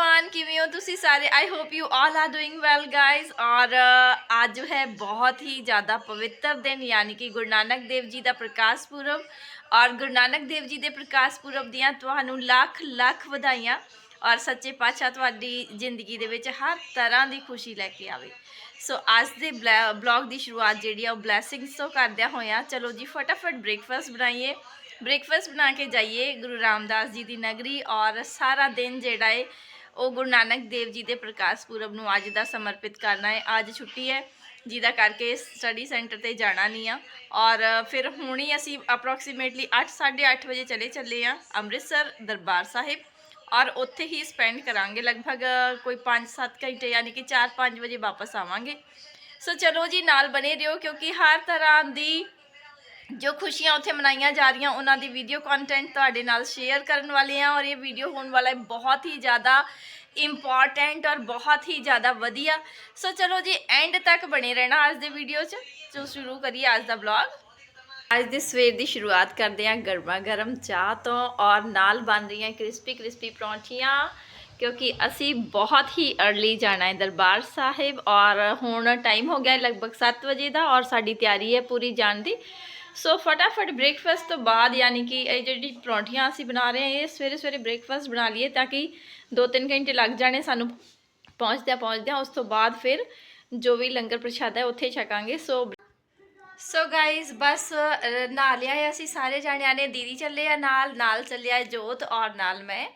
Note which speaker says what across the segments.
Speaker 1: Everyone ਕਿਵੇਂ ਹੋ ਤੁਸੀਂ ਸਾਰੇ? I hope you all are doing well guys ਔਰ ਅੱਜ ਜੋ ਹੈ ਬਹੁਤ ਹੀ ਜ਼ਿਆਦਾ ਪਵਿੱਤਰ ਦਿਨ, ਯਾਨੀ ਕਿ ਗੁਰੂ ਨਾਨਕ ਦੇਵ ਜੀ ਦਾ ਪ੍ਰਕਾਸ਼ ਪੁਰਬ। ਔਰ ਗੁਰੂ ਨਾਨਕ ਦੇਵ ਜੀ ਦੇ ਪ੍ਰਕਾਸ਼ ਪੁਰਬ ਦੀਆਂ ਤੁਹਾਨੂੰ ਲੱਖ ਲੱਖ ਵਧਾਈਆਂ। ਔਰ ਸੱਚੇ ਪਾਤਸ਼ਾਹ ਤੁਹਾਡੀ ਜ਼ਿੰਦਗੀ ਦੇ ਵਿੱਚ ਹਰ ਤਰ੍ਹਾਂ ਦੀ ਖੁਸ਼ੀ ਲੈ ਕੇ ਆਵੇ। ਸੋ, ਅੱਜ ਦੇ ਬਲੌਗ ਦੀ ਸ਼ੁਰੂਆਤ ਜਿਹੜੀ ਆ, ਉਹ ਬਲੇਸਿੰਗਸ ਤੋਂ ਕਰਦਿਆਂ ਹੋਇਆਂ। ਚਲੋ ਜੀ, ਫਟਾਫਟ ਬ੍ਰੇਕਫਾਸਟ ਬਣਾਈਏ। ਬ੍ਰੇਕਫਾਸਟ ਬਣਾ ਕੇ ਜਾਈਏ ਗੁਰੂ ਰਾਮਦਾਸ ਜੀ ਦੀ ਨਗਰੀ। ਔਰ ਸਾਰਾ ਦਿਨ ਜਿਹੜਾ ਹੈ ਉਹ ਗੁਰੂ ਨਾਨਕ ਦੇਵ ਜੀ ਦੇ ਪ੍ਰਕਾਸ਼ ਪੁਰਬ ਨੂੰ ਅੱਜ ਦਾ ਸਮਰਪਿਤ ਕਰਨਾ ਹੈ। ਅੱਜ ਛੁੱਟੀ ਹੈ, ਜਿਹਦਾ ਕਰਕੇ ਸਟੱਡੀ ਸੈਂਟਰ ਤੇ ਜਾਣਾ ਨਹੀਂ ਆ। ਔਰ ਫਿਰ ਹੁਣ ਹੀ ਅਸੀਂ ਅਪਰੋਕਸੀਮੇਟਲੀ 8:30 ਵਜੇ ਚਲੇ ਚੱਲੇ ਆ ਅੰਮ੍ਰਿਤਸਰ ਦਰਬਾਰ ਸਾਹਿਬ। ਔਰ ਉੱਥੇ ਹੀ ਸਪੈਂਡ ਕਰਾਂਗੇ ਲਗਭਗ ਕੋਈ 5-7 ਘੰਟੇ ਯਾਨੀ ਕਿ 4-5 ਵਜੇ ਵਾਪਸ ਆਵਾਂਗੇ। ਸੋ ਚਲੋ ਜੀ, ਨਾਲ ਬਨੇ ਰਹੋ, ਕਿਉਂਕਿ ਹਰ ਤਰ੍ਹਾਂ ਦੀ ਜੋ ਖੁਸ਼ੀਆਂ ਉੱਥੇ ਮਨਾਈਆਂ ਜਾ ਰਹੀਆਂ, ਉਹਨਾਂ ਦੀ ਵੀਡੀਓ ਕੰਟੈਂਟ ਤੁਹਾਡੇ ਨਾਲ ਸ਼ੇਅਰ ਕਰਨ ਵਾਲੇ ਆ ਔਰ ਇਹ ਵੀਡੀਓ ਹੋਣ ਵਾਲਾ ਹੈ ਬਹੁਤ ਹੀ ਜ਼ਿਆਦਾ ਇੰਪੋਰਟੈਂਟ ਔਰ ਬਹੁਤ ਹੀ ਜ਼ਿਆਦਾ ਵਧੀਆ। ਸੋ ਚਲੋ ਜੀ ਐਂਡ ਤੱਕ ਬਣੇ ਰਹਿਣਾ ਅੱਜ ਦੇ ਵੀਡੀਓ 'ਚ। ਸੋ ਸ਼ੁਰੂ ਕਰੀਏ ਅੱਜ ਦਾ ਵਲੌਗ ਅੱਜ ਦੇ ਸਵੇਰ ਦੀ ਸ਼ੁਰੂਆਤ ਕਰਦੇ ਹਾਂ ਗਰਮਾ ਗਰਮ ਚਾਹ ਤੋਂ ਔਰ ਨਾਲ ਬਣ ਰਹੀਆਂ ਕ੍ਰਿਸਪੀ ਕ੍ਰਿਸਪੀ ਪਰੌਂਠੀਆਂ, ਕਿਉਂਕਿ ਅਸੀਂ ਬਹੁਤ ਹੀ अर्ਲੀ ਜਾਣਾ ਹੈ ਦਰਬਾਰ ਸਾਹਿਬ ਔਰ ਹੁਣ ਟਾਈਮ ਹੋ ਗਿਆ ਲਗਭਗ 7 ਵਜੇ ਦਾ ਔਰ ਸਾਡੀ ਤਿਆਰੀ ਹੈ ਪੂਰੀ ਜਾਣ ਦੀ। ਸੋ ਫਟਾਫਟ ਬ੍ਰੇਕਫਾਸਟ ਤੋਂ ਬਾਅਦ ਯਾਨੀ ਕਿ ਇਹ ਜਿਹੜੀ ਪਰੌਂਠੀਆਂ ਅਸੀਂ ਬਣਾ ਰਹੇ ਹਾਂ ਇਹ ਸਵੇਰੇ ਸਵੇਰੇ ਬ੍ਰੇਕਫਾਸਟ ਬਣਾ ਲਈਏ ਤਾਂ ਕਿ 2-3 ਘੰਟੇ ਲੱਗ ਜਾਣੇ ਸਾਨੂੰ ਪਹੁੰਚਦਿਆਂ ਪਹੁੰਚਦਿਆਂ ਉਸ ਤੋਂ ਬਾਅਦ ਫਿਰ ਜੋ ਵੀ ਲੰਗਰ ਪ੍ਰਸ਼ਾਦ ਹੈ ਉੱਥੇ ਛਕਾਂਗੇ ਸੋ ਸੋ ਗਾਇਜ਼ ਬਸ ਅ, ਲਿਆ ਹੈ ਅਸੀਂ ਸਾਰੇ ਜਾਣਿਆਂ ਨੇ ਦੀਦੀ ਚੱਲੇ ਆ ਨਾਲ ਨਾਲ ਚੱਲਿਆ ਜੋਤ ਔਰ ਨਾਲ ਮੈਂ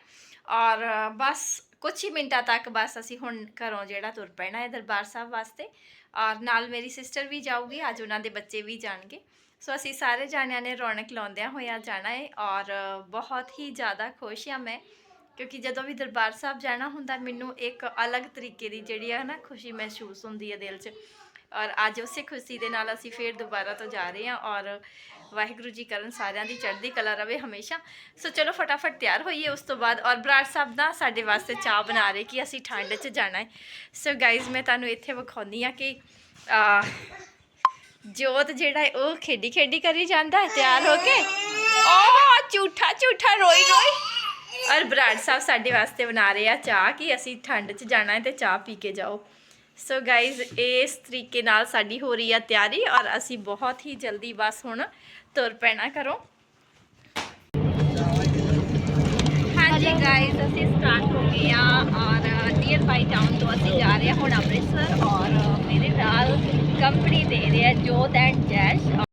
Speaker 1: ਔਰ ਬਸ ਕੁਝ ਹੀ ਮਿੰਟਾਂ ਤੱਕ ਬਸ ਅਸੀਂ ਹੁਣ ਘਰੋਂ ਜਿਹੜਾ ਤੁਰ ਪੈਣਾ ਹੈ ਦਰਬਾਰ ਸਾਹਿਬ ਵਾਸਤੇ ਔਰ ਨਾਲ ਮੇਰੀ ਸਿਸਟਰ ਵੀ ਜਾਊਗੀ ਅੱਜ ਉਹਨਾਂ ਦੇ ਬੱਚੇ ਵੀ ਜਾਣਗੇ ਸੋ ਅਸੀਂ ਸਾਰੇ ਜਾਣਿਆਂ ਨੇ ਰੌਣਕ ਲਾਉਂਦਿਆਂ ਹੋਇਆਂ ਜਾਣਾ ਹੈ ਔਰ ਬਹੁਤ ਹੀ ਜ਼ਿਆਦਾ ਖੁਸ਼ ਹਾਂ ਮੈਂ, ਕਿਉਂਕਿ ਜਦੋਂ ਵੀ ਦਰਬਾਰ ਸਾਹਿਬ ਜਾਣਾ ਹੁੰਦਾ, ਮੈਨੂੰ ਇੱਕ ਅਲੱਗ ਤਰੀਕੇ ਦੀ ਜਿਹੜੀ ਹੈ ਨਾ ਖੁਸ਼ੀ ਮਹਿਸੂਸ ਹੁੰਦੀ ਹੈ ਦਿਲ 'ਚ। ਔਰ ਅੱਜ ਉਸੇ ਖੁਸ਼ੀ ਦੇ ਨਾਲ ਅਸੀਂ ਫੇਰ ਦੁਬਾਰਾ ਤੋਂ ਜਾ ਰਹੇ ਹਾਂ ਔਰ ਵਾਹਿਗੁਰੂ ਜੀ ਕਰਨ ਸਾਰਿਆਂ ਦੀ ਚੜ੍ਹਦੀ ਕਲਾ ਰਵੇ ਹਮੇਸ਼ਾ। ਸੋ ਚਲੋ ਫਟਾਫਟ ਤਿਆਰ ਹੋਈਏ ਉਸ ਤੋਂ ਬਾਅਦ ਔਰ ਬਰਾੜ ਸਾਹਿਬ ਦਾ ਸਾਡੇ ਵਾਸਤੇ ਚਾਹ ਬਣਾ ਰਹੇ ਕਿ ਅਸੀਂ ਠੰਡ 'ਚ ਜਾਣਾ ਹੈ ਸੋ ਗਾਇਜ਼ ਮੈਂ ਤੁਹਾਨੂੰ ਇੱਥੇ ਵਿਖਾਉਂਦੀ ਆ ਕਿ ਜੋਤ ਜਿਹੜਾ ਹੈ, ਉਹ ਖੇਡੀ ਖੇਡੀ ਕਰੀ ਜਾਂਦਾ ਹੈ, ਤਿਆਰ ਹੋ ਕੇ। ਓ ਝੂਠਾ ਝੂਠਾ, ਰੋਈ ਰੋਈ। ਔਰ ਬਰਾੜ ਸਾਹਿਬ ਸਾਡੇ ਵਾਸਤੇ ਬਣਾ ਰਹੇ ਆ ਚਾਹ ਕਿ ਅਸੀਂ ਠੰਡ 'ਚ ਜਾਣਾ ਹੈ ਤੇ ਚਾਹ ਪੀ ਕੇ ਜਾਓ। ਸੋ ਗਾਇਜ਼ ਇਸ ਤਰੀਕੇ ਨਾਲ ਸਾਡੀ ਹੋ ਰਹੀ ਆ ਤਿਆਰੀ ਔਰ ਅਸੀਂ ਬਹੁਤ ਹੀ ਜਲਦੀ ਬਸ ਹੁਣ ਤੁਰ ਪੈਣਾ ਕਰੋ ਹਾਂਜੀ ਗਾਇਜ਼ ਅਸੀਂ ਸਟਾਰਟ ਹੋ ਗਏ ਆ ਔਰ ਨੀਅਰ ਬਾਈ ਟਾਊਨ ਤੋਂ ਅਸੀਂ ਜਾ ਰਹੇ ਹਾਂ ਹੁਣ ਅੰਮ੍ਰਿਤਸਰ ਔਰ ਮੇਰੇ ਨਾਲ ਕੰਪਨੀ ਦੇ ਰਹੇ ਆ ਜੋਤ ਐਂਡ ਜੈਸ਼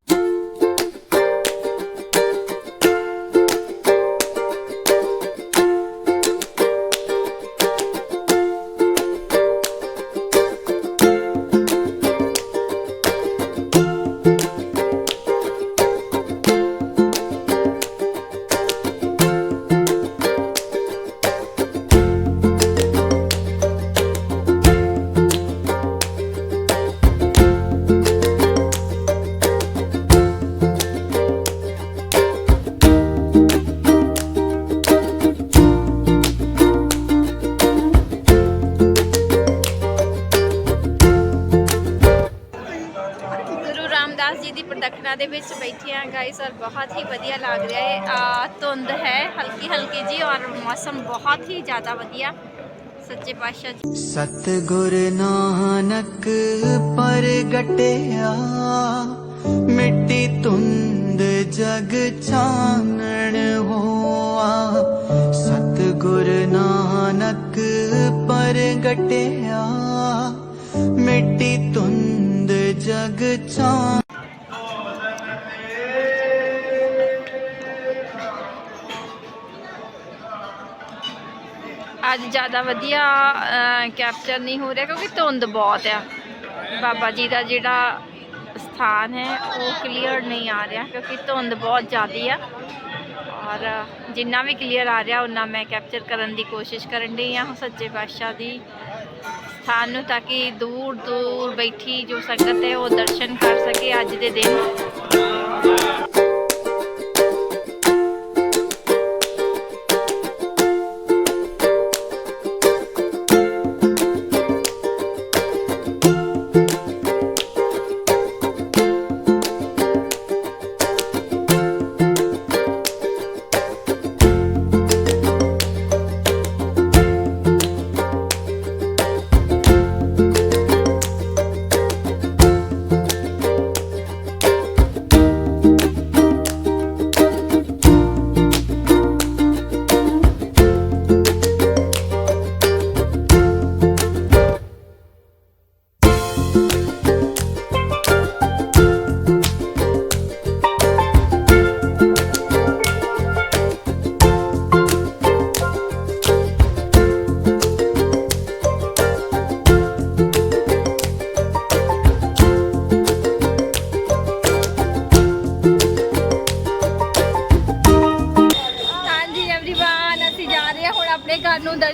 Speaker 1: ਵਿੱਚ ਬੈਠੇ ਆ ਗਾਇਸ ਔਰ ਬਹੁਤ ਹੀ ਵਧੀਆ ਲੱਗ ਰਿਹਾ ਹੈ। ਆ, ਧੁੰਦ ਹੈ, ਹਲਕੀ ਹਲਕੀ ਜੀ, ਔਰ ਮੌਸਮ ਬਹੁਤ ਹੀ ਜ਼ਿਆਦਾ ਵਧੀਆ। ਸੱਚੇ ਪਾਤਸ਼ਾਹ ਜੀ।
Speaker 2: ਸਤਿਗੁਰ ਨਾਨਕ ਪਰਗਟਿਆ, ਮਿੱਟੀ ਧੁੰਦ ਜਗ ਚਾਨਣ ਹੋਆ। ਸਤਿਗੁਰ ਨਾਨਕ ਪਰਗਟਿਆ, ਮਿੱਟੀ ਧੁੰਦ ਜਗ ਚਾਨਣ
Speaker 1: ਅੱਜ ਜ਼ਿਆਦਾ ਵਧੀਆ ਕੈਪਚਰ ਨਹੀਂ ਹੋ ਰਿਹਾ ਕਿਉਂਕਿ ਧੁੰਦ ਬਹੁਤ ਆ। ਬਾਬਾ ਜੀ ਦਾ ਜਿਹੜਾ ਸਥਾਨ ਹੈ, ਉਹ ਕਲੀਅਰ ਨਹੀਂ ਆ ਰਿਹਾ ਕਿਉਂਕਿ ਧੁੰਦ ਬਹੁਤ ਜ਼ਿਆਦੀ ਆ। ਔਰ ਜਿੰਨਾ ਵੀ ਕਲੀਅਰ ਆ ਰਿਹਾ ਉਹਨਾਂ ਮੈਂ ਕੈਪਚਰ ਕਰਨ ਦੀ ਕੋਸ਼ਿਸ਼ ਕਰਨ ਡਈ ਆ ਸੱਚੇ ਪਾਤਸ਼ਾਹ ਦੀ ਸਥਾਨ ਨੂੰ ਤਾਂ ਕਿ ਦੂਰ ਦੂਰ ਬੈਠੀ ਜੋ ਸੰਗਤ ਹੈ, ਉਹ ਦਰਸ਼ਨ ਕਰ ਸਕੇ ਅੱਜ ਦੇ ਦਿਨ।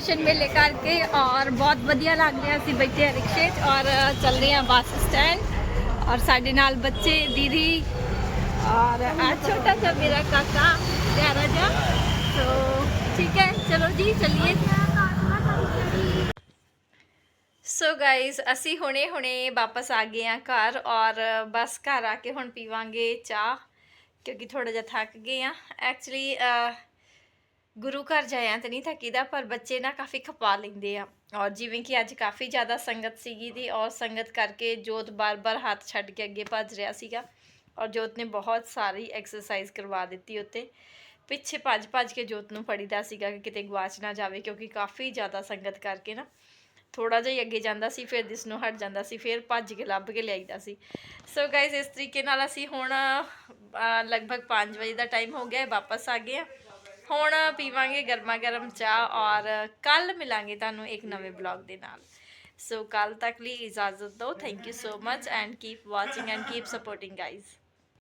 Speaker 1: ਮੇਨ ਮੇਲੇ ਕਰਕੇ ਔਰ ਬਹੁਤ ਵਧੀਆ ਲੱਗ ਰਿਹਾ ਅਸੀਂ ਬੈਠੇ ਹਾਂ ਰਿਕਸ਼ੇ 'ਚ ਔਰ ਚੱਲ ਰਹੇ ਹਾਂ ਬੱਸ ਸਟੈਂਡ ਔਰ ਸਾਡੇ ਨਾਲ ਬੱਚੇ ਦੀਦੀ ਔਰ ਆ ਛੋਟਾ ਜਿਹਾ ਮੇਰਾ ਕਾਕਾ ਪਿਆਰਾ ਜਿਹਾ ਸੋ ਠੀਕ ਹੈ ਚਲੋ ਜੀ ਚੱਲੀਏ ਸੋ ਗਾਇਸ ਅਸੀਂ ਹੁਣੇ ਹੁਣੇ ਵਾਪਸ ਆ ਗਏ ਆ ਘਰ ਔਰ ਬਸ ਘਰ ਆ ਕੇ ਹੁਣ ਪੀਵਾਂਗੇ ਚਾਹ ਕਿਉਂਕਿ ਥੋੜਾ ਜਿਹਾ ਥੱਕ ਗਏ ਆ ਐਕਚੁਅਲੀ ਗੁਰੂ ਘਰ ਜਾਇਆ ਤਾਂ ਨਹੀਂ ਥੱਕੀਦਾ, ਪਰ ਬੱਚੇ ਨਾ ਕਾਫੀ ਖਪਾ ਲੈਂਦੇ ਆ। ਔਰ ਜਿਵੇਂ ਕਿ ਅੱਜ ਕਾਫੀ ਜ਼ਿਆਦਾ ਸੰਗਤ ਸੀਗੀ ਦੀ, ਔਰ ਸੰਗਤ ਕਰਕੇ ਜੋਤ ਬਾਰ-ਬਾਰ ਹੱਥ ਛੱਡ ਕੇ ਅੱਗੇ ਭੱਜ ਰਿਹਾ ਸੀਗਾ। ਔਰ ਜੋਤ ਨੇ ਬਹੁਤ ਸਾਰੀ ਐਕਸਰਸਾਈਜ਼ ਕਰਵਾ ਦਿੱਤੀ ਉੱਤੇ। ਪਿੱਛੇ ਭੱਜ-ਭੱਜ ਕੇ ਜੋਤ ਨੂੰ ਫੜੀਦਾ ਸੀਗਾ ਕਿ ਕਿਤੇ ਗਵਾਚ ਨਾ ਜਾਵੇ, ਕਿਉਂਕਿ ਕਾਫੀ ਜ਼ਿਆਦਾ ਸੰਗਤ ਕਰਕੇ ਨਾ ਥੋੜਾ ਜਿਹਾ ਅੱਗੇ ਜਾਂਦਾ ਸੀ, ਫਿਰ ਦਿਸ ਨੂੰ ਹਟ ਜਾਂਦਾ ਸੀ, ਫਿਰ ਭੱਜ ਕੇ ਲੱਭ ਕੇ ਲਿਆਈਦਾ ਸੀ। ਸੋ ਗਾਇਸ ਇਸ ਤਰੀਕੇ ਨਾਲ ਅਸੀਂ ਹੁਣ ਲਗਭਗ 5 ਵਜੇ ਦਾ ਟਾਈਮ ਹੋ ਗਿਆ ਵਾਪਸ ਆ ਗਏ ਆ। ਹੁਣ ਪੀਵਾਂਗੇ ਗਰਮਾ ਗਰਮ ਚਾਹ ਔਰ ਕੱਲ ਮਿਲਾਂਗੇ ਤੁਹਾਨੂੰ ਇੱਕ ਨਵੇਂ ਬਲੌਗ ਦੇ ਨਾਲ। ਸੋ ਕੱਲ ਤੱਕ ਲਈ ਇਜਾਜ਼ਤ ਦਿਓ। Thank you so much and keep watching and keep supporting guys